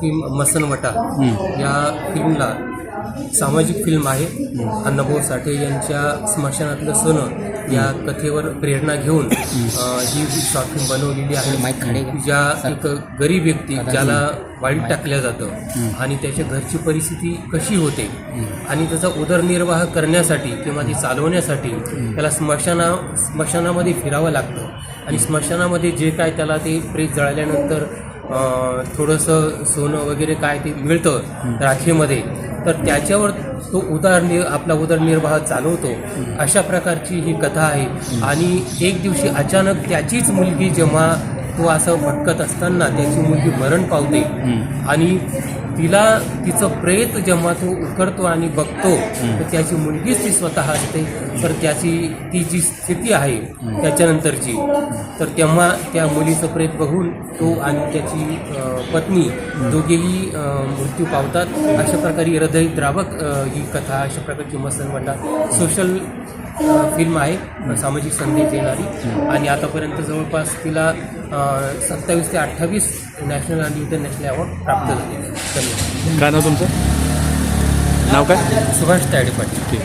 Film मसनवटा या फिल्मला सामाजिक film आहे. अण्णाभाऊ साठे यांच्या स्मशानातलं सोनं या कथेवर प्रेरणा घेऊन ही शॉर्ट फिल्म बनवलेली आहे. ज्या एक गरीब व्यक्ती ज्याला वाईट टाकल्या जातं आणि त्याच्या घरची परिस्थिती कशी होते आणि त्याचा उदरनिर्वाह करण्यासाठी किंवा ती चालवण्यासाठी त्याला स्मशाना स्मशानामध्ये फिरावं लागतं. आणि स्मशानामध्ये जे काय त्याला ते प्रेत जळाल्यानंतर थोडंसं सोनं वगैरे काय ते मिळतं राखेमध्ये तर त्याच्यावर तो उदरनिर् आपला उदरनिर्वाह चालवतो. अशा प्रकारची ही कथा आहे. आणि एक दिवशी अचानक त्याचीच मुलगी जेव्हा तो असं भटकत असताना त्याची मुलगी मरण पावते आणि तिला तिचं प्रेत जेव्हा तो उकडतो आणि बघतो तर त्याची मुलगीच ती स्वतः असते. तर त्याची ती जी स्थिती आहे त्याच्यानंतरची तर तेव्हा त्या मुलीचं प्रेत बघून तो आणि त्याची पत्नी दोघेही मृत्यू पावतात. अशा प्रकारे हृदयद्रावक अ, ही कथा अशा प्रकारची मसनवटा सोशल फिल्म आहे सामाजिक संदेश देणारी. आणि आतापर्यंत जवळपास तिला सत्तावीस ते अठ्ठावीस नॅशनल आणि इंटरनॅशनल अवॉर्ड प्राप्त झाले काय नाव तुमचं? नाव काय? सुभाष तायडे पाटील. ठीक